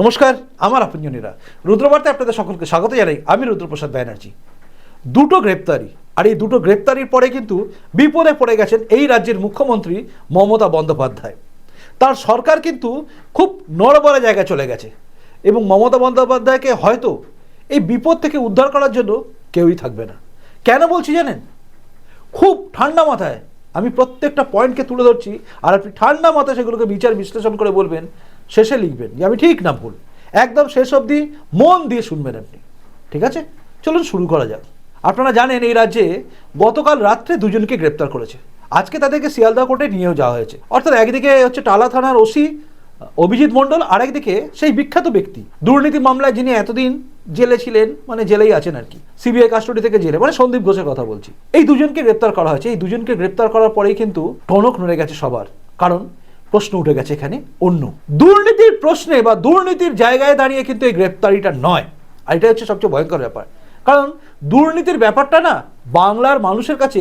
নমস্কার, আমার আপনজনীরা। রুদ্রবার্তে আপনাদের সকলকে স্বাগত জানাই। আমি রুদ্রপ্রসাদ ব্যানার্জি। দুটো গ্রেপ্তারি, আর এই দুটো গ্রেপ্তারির পরে কিন্তু বিপদে পড়ে গেছেন এই রাজ্যের মুখ্যমন্ত্রী মমতা বন্দ্যোপাধ্যায়। তার সরকার কিন্তু খুব নড়বড়ে জায়গায় চলে গেছে। এবং মমতা বন্দ্যোপাধ্যায়কে হয়তো এই বিপদ থেকে উদ্ধার করার জন্য কেউই থাকবে না। কেন বলছি জানেন? খুব ঠান্ডা মাথায় আমি প্রত্যেকটা পয়েন্টকে তুলে ধরছি, আর আপনি ঠান্ডা মাথায় সেগুলোকে বিচার বিশ্লেষণ করে বলবেন শেষে লিখবেন। যে আমি ঠিক না ভুল? একদম শেষ অবধি মন দিয়ে শুনবেন আপনি। ঠিক আছে? চলুন শুরু করা যাক। আপনারা জানেন এই রাজ্যে গতকাল রাত্রে দুজনকে গ্রেপ্তার করেছে। আজকে তাদেরকে শিয়ালদা কোর্টে নিয়েও যাওয়া হয়েছে। অর্থাৎ একদিকে হচ্ছে টালা থানার ওসি অভিজিৎ মণ্ডল আরেকদিকে সেই বিখ্যাত ব্যক্তি। দুর্নীতি মামলায় যিনি এতদিন জেলে ছিলেন মানে জেলেই আছেন আর কি, সিবিআই কাস্টডি থেকে জেলে মানে সন্দীপ ঘোষের কথা বলছি। এই দুজনকে গ্রেপ্তার করা হয়েছে। এই দুজনকে গ্রেপ্তার করার পরেই কিন্তু টনক নড়ে গেছে সবার। কারণ প্রশ্ন উঠে গেছে এখানে, অন্য। দুর্নীতির প্রশ্নে বা দুর্নীতির জায়গায় দাঁড়িয়ে কিন্তু এই গ্রেপ্তারিটা নয়। আর এটা হচ্ছে সবচেয়ে ভয়ঙ্কর ব্যাপার। কারণ দুর্নীতির ব্যাপারটা না, বাংলার মানুষের কাছে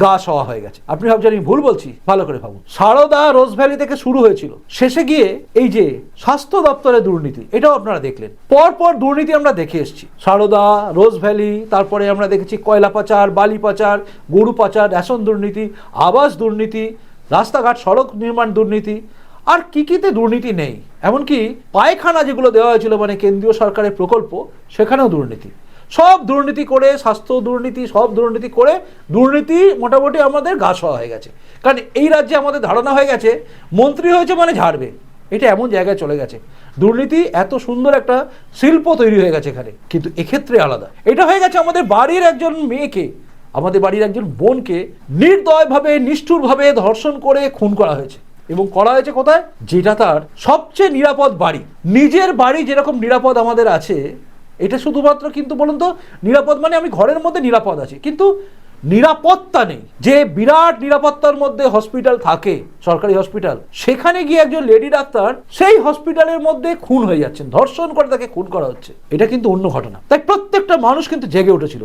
গা সওয়া হয়ে গেছে। আপনি ভাবছেন আমি ভুল বলছি? ভালো করে ভাবুন। সারদা রোজ ভ্যালি থেকে শুরু হয়েছিল। শেষে গিয়ে এই যে স্বাস্থ্য দপ্তরের দুর্নীতি, এটাও আপনারা দেখলেন। পর পর দুর্নীতি আমরা দেখে এসেছি। সারদা, রোজ ভ্যালি, তারপরে আমরা দেখেছি কয়লা পাচার, বালি পাচার, গরু পাচার, রেশন দুর্নীতি, আবাস দুর্নীতি রাস্তাঘাট, সড়ক নির্মাণ দুর্নীতি। আর কি কিতে দুর্নীতি নেই? এমনকি পায়খানা যেগুলো দেওয়া হয়েছিল মানে কেন্দ্রীয় সরকারের প্রকল্প, সেখানেও দুর্নীতি। সব দুর্নীতি করে, স্বাস্থ্য দুর্নীতি, সব দুর্নীতি করে দুর্নীতি মোটামুটি আমাদের গা সওয়া হয়ে গেছে। কারণ এই রাজ্যে আমাদের ধারণা হয়ে গেছে, মন্ত্রী হয়েছে মানে ঝাড়বে। এটা এমন জায়গায় চলে গেছে। দুর্নীতি এত সুন্দর একটা শিল্প তৈরি হয়ে গেছে এখানে। কিন্তু এক্ষেত্রে আলাদা। এটা হয়ে গেছে আমাদের বাড়ির একজন মেয়েকে আমাদের বাড়ির একজন বোনকে নির্দয়ভাবে, নিষ্ঠুরভাবে ধর্ষণ করে খুন করা হয়েছে। এবং করা হয়েছে কোথায়? যেটা তার সবচেয়ে নিরাপদ বাড়ি। নিজের বাড়ি যেরকম নিরাপদ আমাদের আছে, এটা শুধুমাত্র কিন্তু বলুন তো, নিরাপদ মানে আমি ঘরের মধ্যে নিরাপদ আছি। কিন্তু নিরাপত্তা নেই। যে বিরাট নিরাপত্তার মধ্যে হসপিটাল থাকে, সরকারি হসপিটাল, সেখানে গিয়ে একজন লেডি ডাক্তার সেই হসপিটালের মধ্যে খুন হয়ে যাচ্ছেন, ধর্ষণ করে তাকে খুন করা হচ্ছে। এটা কিন্তু অন্য ঘটনা। তাই প্রত্যেকটা মানুষ কিন্তু জেগে উঠেছিল।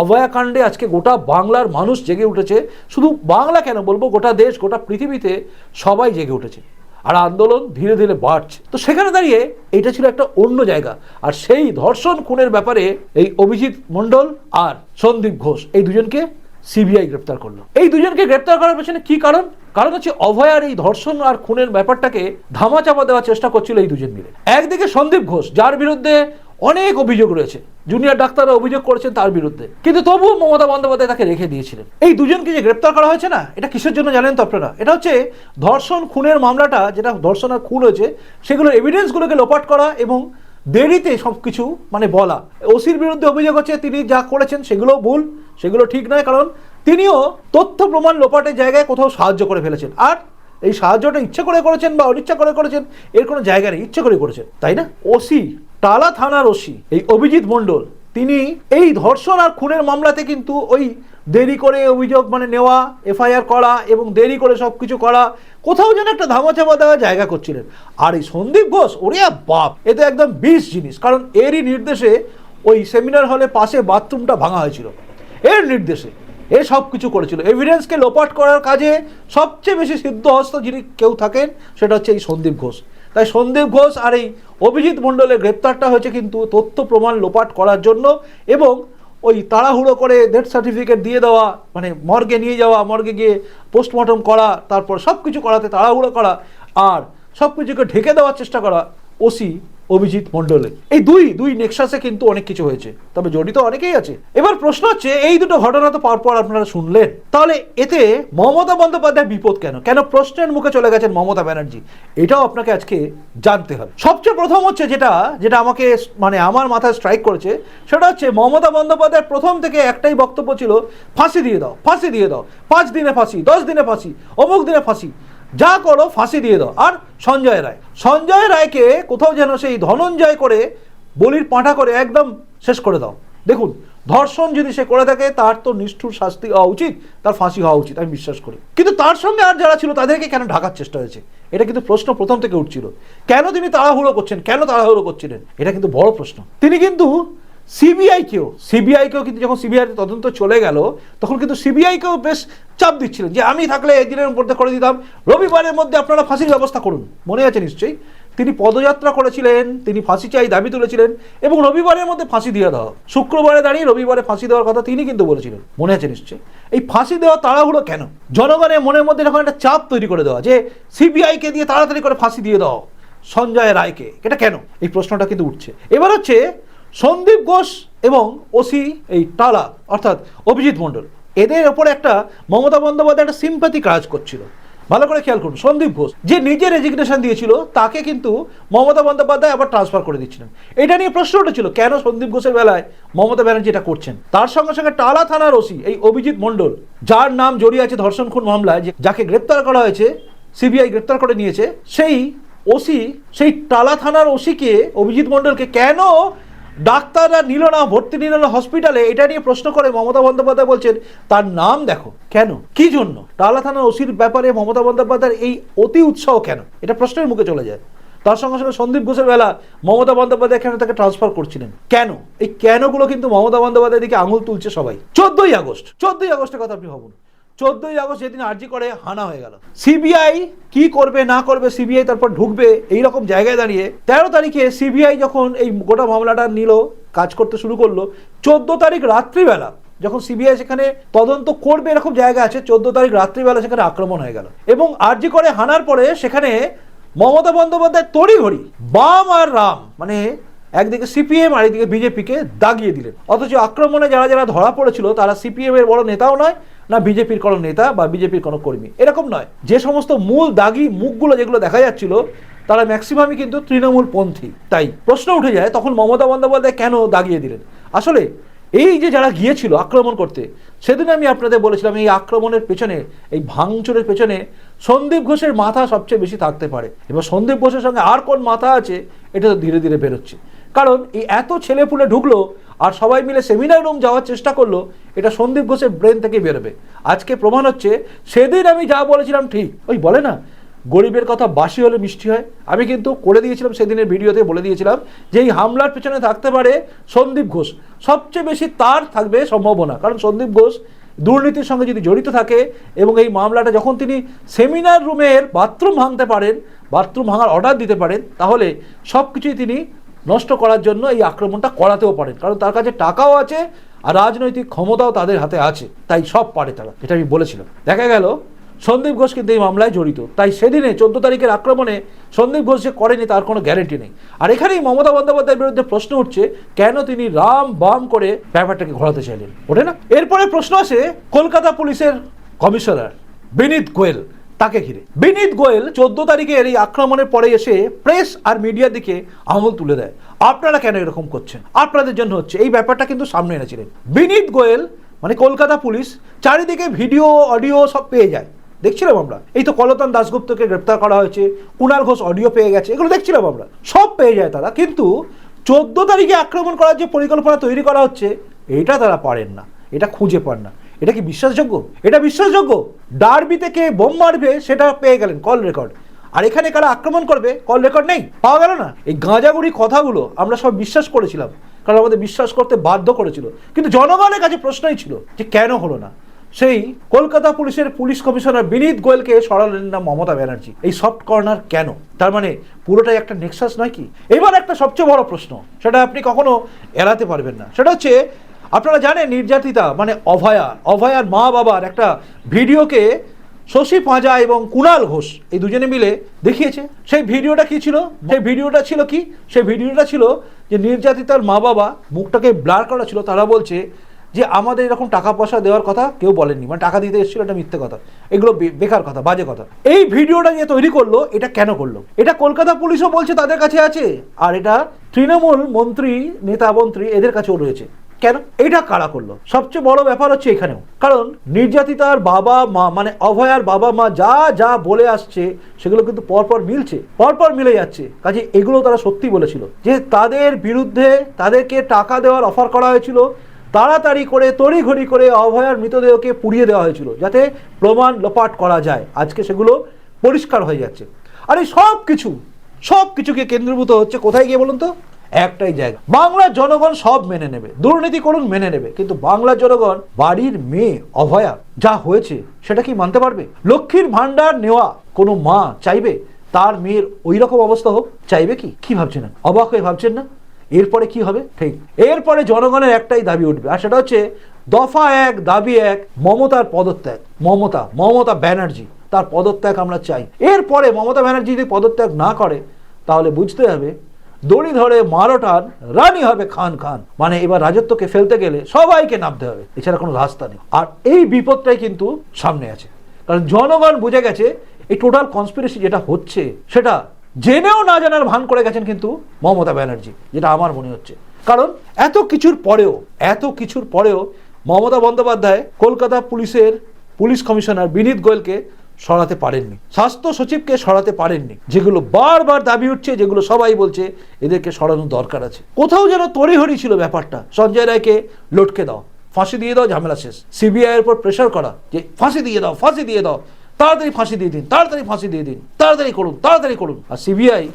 অভয়াকাণ্ডে আজকে গোটা বাংলার মানুষ জেগে উঠেছে। শুধু বাংলা কেন বলব? গোটা দেশ, গোটা পৃথিবীতে সবাই জেগে উঠেছে। আর আন্দোলন ধীরে ধীরে বাড়ছে। তো সেখানে দাঁড়িয়ে এটা ছিল একটা অন্য জায়গা। আর সেই ধর্ষণ খুনের ব্যাপারে এই অভিজিৎ মণ্ডল আর সন্দীপ ঘোষ, এই দুজনকে সিবিআই গ্রেপ্তার করল। এই দুজনকে গ্রেপ্তার করার পেছনে কি কারণ? কারণ হচ্ছে অভয়ার এই ধর্ষণ আর খুনের ব্যাপারটাকে ধামাচাপা দেওয়ার চেষ্টা করছিল এই দুজন মিলে। একদিকে সন্দীপ ঘোষ, যার বিরুদ্ধে অনেক অভিযোগ রয়েছে। জুনিয়র ডাক্তাররা অভিযোগ করেছেন তার বিরুদ্ধে। কিন্তু তবুও মমতা বন্দ্যোপাধ্যায় তাকে রেখে দিয়েছিলেন। এই দুজনকে যে গ্রেপ্তার করা হয়েছে না, এটা কিসের জন্য জানেন তো আপনারা? এটা হচ্ছে ধর্ষণ খুনের মামলাটা, যেটা ধর্ষণ আর খুন হয়েছে, সেগুলোর এভিডেন্সগুলোকে লোপাট করা এবং দেরিতে সব কিছু মানে বলা। ওসির বিরুদ্ধে অভিযোগ হচ্ছে, তিনি যা করেছেন সেগুলো ভুল, সেগুলো ঠিক নয়, কারণ তিনিও তথ্য প্রমাণ লোপাটের জায়গায় কোথাও সাহায্য করে ফেলেছেন। আর এই সাহায্যটা ইচ্ছে করে করেছেন বা অনিচ্ছা করে করেছেন, এর কোনো জায়গা নেই, ইচ্ছে করে করেছেন, তাই না? ওসি টালা থানার ওসি, এই অভিজিৎ মণ্ডল, তিনি এই ধর্ষণ আর খুনের মামলাতে কিন্তু ওই দেরি করে অভিযোগ মানে নেওয়া, এফআইআর করা এবং দেরি করে সব কিছু করা, কোথাও যেন একটা ধামাচাপা দেওয়ার জায়গা করছিলেন। আর এই সন্দীপ ঘোষ, ওরে বাপ, এ তো একদম বিষ জিনিস, কারণ এরই নির্দেশে ওই সেমিনার হলে পাশে বাথরুমটা ভাঙা হয়েছিল। এর নির্দেশে এ সব কিছু করেছিল এভিডেন্সকে লোপাট করার কাজে সবচেয়ে বেশি সিদ্ধহস্ত যিনি কেউ থাকেন, সেটা হচ্ছে এই সন্দীপ ঘোষ। তাই সন্দীপ ঘোষ আর এই অভিজিৎ মণ্ডলের গ্রেপ্তারটা হয়েছে কিন্তু তথ্য প্রমাণ লোপাট করার জন্য এবং ওই তাড়াহুড়ো করে ডেথ সার্টিফিকেট দিয়ে দেওয়া মানে মর্গে নিয়ে যাওয়া, মর্গে গিয়ে পোস্টমর্টম করা, তারপর সব কিছু করাতে তাড়াহুড়ো করা আর সব কিছুকে ঢেকে দেওয়ার চেষ্টা করা ওসি অভিজিৎ মণ্ডলে। এই দুই দুই নেক্সাসে কিন্তু অনেক কিছু হয়েছে। তবে জড়িত অনেকেই আছে। এবার প্রশ্ন হচ্ছে, এই দুটো ঘটনা তো পর পর আপনারা শুনলেন। তাহলে এতে মমতা বন্দ্যোপাধ্যায় বিপদ কেন? কেন প্রশ্নের মুখে চলে গেছেন মমতা ব্যানার্জি? এটাও আপনাকে আজকে জানতে হবে। সবচেয়ে প্রথম হচ্ছে যেটা যেটা আমাকে মানে আমার মাথায় স্ট্রাইক করেছে, সেটা হচ্ছে মমতা বন্দ্যোপাধ্যায়ের প্রথম থেকে একটাই বক্তব্য ছিল, ফাঁসি দিয়ে দাও, ফাঁসি দিয়ে দাও। পাঁচ দিনে ফাঁসি, দশ দিনে ফাঁসি, অমুক দিনে ফাঁসি। যা করো ফাঁসি দিয়ে দাও। আর সঞ্জয় রায়। সঞ্জয় রায়কে কোথাও যেন সেই ধনঞ্জয় করে বলির পাঁঠা করে একদম শেষ করে দাও। দেখুন, ধর্ষণ যদি সে করে থাকে, তার তো নিষ্ঠুর শাস্তি হওয়া উচিত, তার ফাঁসি হওয়া উচিত, আমি বিশ্বাস করি। কিন্তু তার সঙ্গে আর যারা ছিল, তাদেরকে কেন ঢাকার চেষ্টা হয়েছে? এটা কিন্তু প্রশ্ন প্রথম থেকে উঠছিল। কেন তিনি তাড়াহুড়ো করছেন? কেন তাড়াহুড়ো করছিলেন? এটা কিন্তু বড় প্রশ্ন। তিনি কিন্তু সিবিআইকেও সিবিআইকেও কিন্তু যখন সিবিআই তদন্ত চলে গেল, তখন কিন্তু সিবিআইকেও বেশ চাপ দিচ্ছিলেন যে আমি থাকলে এই দিনের মধ্যে করে দিতাম। রবিবারের মধ্যে আপনারা ফাঁসির ব্যবস্থা করুন। মনে আছে নিশ্চয়ই? তিনি পদযাত্রা করেছিলেন, তিনি ফাঁসি চাই দাবি তুলেছিলেন, এবং রবিবারের মধ্যে ফাঁসি দিয়ে দেওয়া। শুক্রবারে দাঁড়িয়ে রবিবারে ফাঁসি দেওয়ার কথা তিনি কিন্তু বলেছিলেন। মনে আছে নিশ্চয়ই? এই ফাঁসি দেওয়া তাড়াহুড়ো কেন? জনগণের মনের মধ্যে এরকম একটা চাপ তৈরি করে দেওয়া, যে সিবিআইকে দিয়ে তাড়াতাড়ি করে ফাঁসি দিয়ে দাও, সঞ্জয় রায়কে, এটা কেন? এই প্রশ্নটা কিন্তু উঠছে। এবার হচ্ছে সন্দীপ ঘোষ এবং ওসি এই টালা, অর্থাৎ অভিজিৎ মণ্ডল। এদের ওপরে একটা মমতা বন্দ্যোপাধ্যায় একটা সিম্পাতি কাজ করছিল। ভালো করে খেয়াল করুন, সন্দীপ ঘোষ, যে নিজে রেজিগনেশন দিয়েছিল, তাকে কিন্তু মমতা বন্দ্যোপাধ্যায় আবার ট্রান্সফার করে দিচ্ছিলেন। এটা নিয়ে প্রশ্ন উঠেছিল, কেন সন্দীপ ঘোষের বেলায় মমতা ব্যানার্জি এটা করছেন? তার সঙ্গে সঙ্গে টালা থানার ওসি, এই অভিজিৎ মণ্ডল, যার নাম জড়িয়ে আছে ধর্ষণ খুন মামলায় যাকে গ্রেপ্তার করা হয়েছে, সিবিআই গ্রেপ্তার করে নিয়েছে, সেই ওসি, সেই টালা থানার ওসিকে, অভিজিৎ মণ্ডলকে কেন ডাক্তাররা নিল না, ভর্তি নিল না হসপিটালে এটা নিয়ে প্রশ্ন করে মমতা বন্দ্যোপাধ্যায় বলছেন, তার নাম দেখো। কেন? কি জন্য? টালা থানার ওসির ব্যাপারে মমতা বন্দ্যোপাধ্যায়ের এই অতি উৎসাহ কেন? এটা প্রশ্নের মুখে চলে যায়। তার সঙ্গে সঙ্গে সন্দীপ ঘোষের বেলা মমতা বন্দ্যোপাধ্যায় কেন তাকে ট্রান্সফার করছিলেন? কেন? এই কেনগুলো কিন্তু মমতা বন্দ্যোপাধ্যায়ের দিকে আঙুল তুলছে সবাই। চোদ্দই আগস্ট, চোদ্দই আগস্টের কথা আপনি ভাবুন। চোদ্দই আগস্ট যেদিন আর্জি করে, হানা হয়ে গেল। সিবিআই কি করবে, না করবে, সিবিআই তারপর ঢুকবে, এই রকম জায়গায় দাঁড়িয়ে তেরো তারিখে সিবিআই যখন এই গোটা মামলাটা নিল, কাজ করতে শুরু করল, চোদ্দ তারিখ রাত্রিবেলা যখন সিবিআই সেখানে তদন্ত করবে, এরকম জায়গা আছে, চোদ্দ তারিখ রাত্রিবেলা সেখানে আক্রমণ হয়ে গেল। এবং আর্জি করে, হানার পরে সেখানে মমতা বন্দ্যোপাধ্যায় তড়িঘড়ি, বাম আর রাম মানে একদিকে সিপিএম আর একদিকে বিজেপিকে দাগিয়ে দিলেন। অথচ আক্রমণে যারা যারা ধরা পড়েছিল, তারা সিপিএম এর বড় নেতাও নয় না বিজেপির কোনো নেতা বা বিজেপির কোনো কর্মী। এরকম নয়। যে সমস্ত মূল দাগি মুখগুলো যেগুলো দেখা যাচ্ছিল, তারা ম্যাক্সিমামই কিন্তু তৃণমূল পন্থী। তাই প্রশ্ন উঠে যায়, তখন মমতা বন্দ্যোপাধ্যায় কেন দাগিয়ে দিলেন? আসলে এই যে যারা গিয়েছিল আক্রমণ করতে, সেদিন আমি আপনাদের বলেছিলাম, এই আক্রমণের পেছনে, এই ভাঙচুরের পেছনে সন্দীপ ঘোষের মাথা সবচেয়ে বেশি থাকতে পারে। এবার সন্দীপ ঘোষের সঙ্গে আর কোন মাথা আছে, এটা তো ধীরে ধীরে বেরোচ্ছে। কারণ এই এত ছেলে ছেলেপুলে ঢুকলো আর সবাই মিলে সেমিনার রুম যাওয়ার চেষ্টা করল, এটা সন্দীপ ঘোষের ব্রেন থেকে বেরোবে। আজকে প্রমাণ হচ্ছে, সেদিন আমি যা বলেছিলাম ঠিক। ওই বলে না, গরিবের কথা বাসি হলে মিষ্টি হয়। আমি কিন্তু করে দিয়েছিলাম সেদিনের ভিডিওতে, বলে দিয়েছিলাম যে এই হামলার পেছনে থাকতে পারে সন্দীপ ঘোষ। সবচেয়ে বেশি তার থাকবে সম্ভাবনা। কারণ সন্দীপ ঘোষ দুর্নীতির সঙ্গে যদি জড়িত থাকে এবং এই মামলাটা যখন তিনি সেমিনার রুমের বাথরুম ভাঙতে পারেন বাথরুম ভাঙার অর্ডার দিতে পারেন, তাহলে সব কিছুই তিনি নষ্ট করার জন্য এই আক্রমণটা করাতেও পারেন। কারণ তার কাছে টাকাও আছে আর রাজনৈতিক ক্ষমতাও তাদের হাতে আছে। তাই সব পারে তারা, এটা আমি বলেছিলাম। দেখা গেল, সন্দীপ ঘোষ কিন্তু এই মামলায় জড়িত। তাই সেদিনে চোদ্দ তারিখের আক্রমণে সন্দীপ ঘোষ যে করেনি তার কোনো গ্যারেন্টি নেই। আর এখানেই মমতা বন্দ্যোপাধ্যায়ের বিরুদ্ধে প্রশ্ন উঠছে, কেন তিনি রাম বাম করে ব্যাপারটাকে ঘোরাতে চাইলেন? ওঠে না? এরপরে প্রশ্ন আসে কলকাতা পুলিশের কমিশনার বিনীত গোয়েল। তাকে ঘিরে। বিনীত গোয়েল চোদ্দ তারিখের এই আক্রমণের পরে এসে প্রেস আর মিডিয়ার দিকে আঙুল তুলে দেয়। আপনারা কেন এরকম করছেন? আপনাদের জন্য হচ্ছে। এই ব্যাপারটা কিন্তু সামনে এনেছিলেন। বিনীত গোয়েল মানে কলকাতা পুলিশ, চারিদিকে ভিডিও, অডিও সব পেয়ে যায়। দেখছিলাম আমরা। এই তো কলতান দাসগুপ্তকে গ্রেপ্তার করা হয়েছে। কুণাল ঘোষ অডিও পেয়ে গেছে। এগুলো দেখছিলাম আমরা। সব পেয়ে যায় তারা। কিন্তু চোদ্দ তারিখে আক্রমণ করার যে পরিকল্পনা তৈরি করা হচ্ছে, এটা তারা পারেন না। এটা খুঁজে পান না। এটা কি বিশ্বাসযোগ্য? এটা বিশ্বাসযোগ্য? ডারবি থেকে বোম মারবে সেটা পেয়ে গেলেন কল রেকর্ড আর এখানে কারা আক্রমণ করবে কল রেকর্ড নেই, পাওয়া গেল না। এই গাঁজাগুড়ি কথাগুলো আমরা সব বিশ্বাস করেছিলাম, কারণ আমাদের বিশ্বাস করতে বাধ্য করেছিল। কিন্তু জনগণের কাছে প্রশ্নই ছিল যে কেন হলো না। সেই কলকাতা পুলিশের পুলিশ কমিশনার বিনীত গোয়েলকে সরালেন না মমতা ব্যানার্জি। এই সফট কর্নার কেন? তার মানে পুরোটাই একটা নেক্সাস নয় কি? এবার একটা সবচেয়ে বড় প্রশ্ন, সেটা আপনি কখনো এড়াতে পারবেন না। সেটা হচ্ছে আপনারা জানেন নির্যাতিতা মানে অভয়া অভয়ার মা বাবার একটা ভিডিওকে শশী পাঁজা এবং কুণাল ঘোষ এই দুজনে মিলে দেখিয়েছে। সেই ভিডিওটা কি ছিল? সেই ভিডিওটা ছিল কি? সেই ভিডিওটা ছিল যে নির্যাতিতার মা বাবা মুখটাকে ব্লার করা ছিল। তারা বলছে যে, আমাদের এরকম টাকা পয়সা দেওয়ার কথা কেউ বলেননি। মানে টাকা দিতে এসেছিল এটা মিথ্যে কথা। এগুলো বেকার কথা, বাজে কথা। এই ভিডিওটা যে তৈরি করল, এটা কেন করল? এটা কলকাতা পুলিশও বলছে তাদের কাছে আছে। আর এটা তৃণমূল মন্ত্রী, নেতা মন্ত্রী এদের কাছেও রয়েছে। কেন? এটা কারা করল? সবচেয়ে বড় ব্যাপার হচ্ছে এখানেও। কারণ নির্যাতিতার বাবা মা মানে অভয়ার বাবা মা যা যা বলে আসছে, সেগুলো কিন্তু পরপর মিলছে, পরপর মিলে যাচ্ছে। কাজে এগুলো তারা সত্যি বলেছিল। যে তাদের বিরুদ্ধে তাদেরকে টাকা দেওয়ার অফার করা হয়েছিল, তাড়াতাড়ি করে, তড়িঘড়ি করে অভয়ার মৃতদেহকে পুড়িয়ে দেওয়া হয়েছিল, যাতে প্রমাণ লোপাট করা যায়। আজকে সেগুলো পরিষ্কার হয়ে যাচ্ছে। আর এই সব কিছু সব কিছুকে কেন্দ্রীভূত হচ্ছে কোথায় গিয়ে বলুন তো? একটাই জায়গা। বাংলার জনগণ সব মেনে নেবে, দুর্নীতি করুন মেনে নেবে, কিন্তু বাংলার জনগণ বাড়ির মেয়ে অভয়া যা হয়েছে সেটা কি মানতে পারবে? লক্ষ্মীর ভান্ডার নেওয়া কোনো মা চাইবে? তার মেয়ের ওই রকম অবস্থা হোক, চাইবে কি? কি ভাবছেন? অবাক হয়ে ভাবছেন না? এরপরে কি হবে? ঠিক। এরপরে জনগণের একটাই দাবি উঠবে, আর সেটা হচ্ছে দফা এক, দাবি এক, মমতার পদত্যাগ। মমতা মমতা ব্যানার্জি, তার পদত্যাগ আমরা চাই। এরপরে মমতা ব্যানার্জি যদি পদত্যাগ না করে, তাহলে বুঝতে হবে দড়ি ধরে মারোটান রানী হবে খান খান। মানে এবার রাজত্বকে ফেলতে গেলে সবাইকে নামতে হবে, এছাড়া কোনো রাস্তা নেই। আর এই বিপদটাই কিন্তু সামনে আছে। কারণ জনগণ বুঝে গেছে, এই টোটাল কনস্পিরেসি যেটা হচ্ছে, সেটা জেনেও না জানার ভান করে গেছেন কিন্তু মমতা ব্যানার্জি, যেটা আমার মনে হচ্ছে। কারণ এত কিছুর পরেও, এত কিছুর পরেও মমতা বন্দ্যোপাধ্যায় কলকাতা পুলিশের পুলিশ কমিশনার বিনীত গোয়েলকে সরাতে পারেননি। স্বাস্থ্য সচিবকে সরাতে পারেননি। যেগুলো বারবার দাবি উঠছে, যেগুলো সবাই বলছে, এদেরকে সরানোর দরকার আছে। কোথাও যেন তড়িহড়ি ছিল ব্যাপারটা। সঞ্জয় রায়কে লটকে দাও, ফাঁসি দিয়ে দাও, ঝামেলা শেষ। সিবিআই এর উপর প্রেশার করা যে, ফাঁসি দিয়ে দাও, ফাঁসি দিয়ে দাও, তাড়াতাড়ি ফাঁসি দিয়ে দিন, তাড়াতাড়ি ফাঁসি দিয়ে দিন, তাড়াতাড়ি করুন তাড়াতাড়ি করুন। আর সিবিআই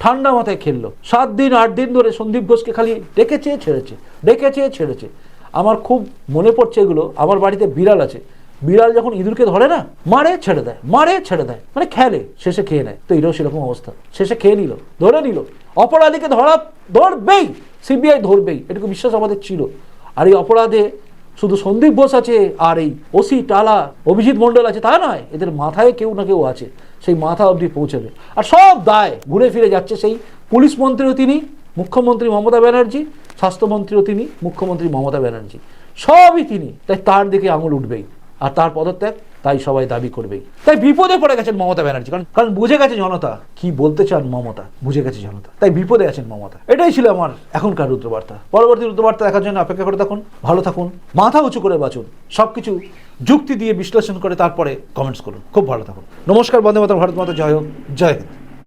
ঠান্ডা মাথায় খেললো। সাত দিন, আট দিন ধরে সন্দীপ ঘোষকে খালি ডেকেছে, ছেড়েছে ডেকেছে, ছেড়েছে। আমার খুব মনে পড়ছে এগুলো। আমার বাড়িতে বিড়াল আছে। বিড়াল যখন ইঁদুরকে ধরে না, মারে, ছেড়ে দেয়, মারে, ছেড়ে দেয় মানে খেলে, শেষে খেয়ে নেয়। তো এটাও সেরকম অবস্থা। শেষে খেয়ে নিল, ধরে নিল। অপরাধীকে ধরা, ধরবেই, সিবিআই ধরবেই, এটুকু বিশ্বাস আমাদের ছিল। আর এই অপরাধে শুধু সন্দীপ বোস আছে, আর এই ওসি টালা, অভিজিৎ মণ্ডল আছে, তা নয়, এদের মাথায় কেউ না কেউ আছে, সেই মাথা অবধি পৌঁছাবে। আর সব দায় ঘুরে ফিরে যাচ্ছে সেই পুলিশ মন্ত্রীও তিনি, মুখ্যমন্ত্রী মমতা ব্যানার্জি, স্বাস্থ্যমন্ত্রীও তিনি, মুখ্যমন্ত্রী মমতা ব্যানার্জি। সবই তিনি, তাই তার দিকে আঙুল উঠবেই। আর তার পদত্যাগ তাই সবাই দাবি করবেই। তাই বিপদে পড়ে গেছেন মমতা ব্যানার্জি। কারণ কারণ বুঝে গেছে জনতা। কি বলতে চান মমতা? বুঝে গেছে জনতা। তাই বিপদে আছেন মমতা। এটাই ছিল আমার এখনকার রুদ্রবার্তা। পরবর্তী রুদ্রবার্তা দেখার জন্য অপেক্ষা করে থাকুন, ভালো থাকুন, মাথা উঁচু করে বাঁচুন, সবকিছু যুক্তি দিয়ে বিশ্লেষণ করে তারপরে কমেন্টস করুন। খুব ভালো থাকুন। নমস্কার, বন্দে মাতা ভারত মাতা, জয় হোক, জয় হিন্দ।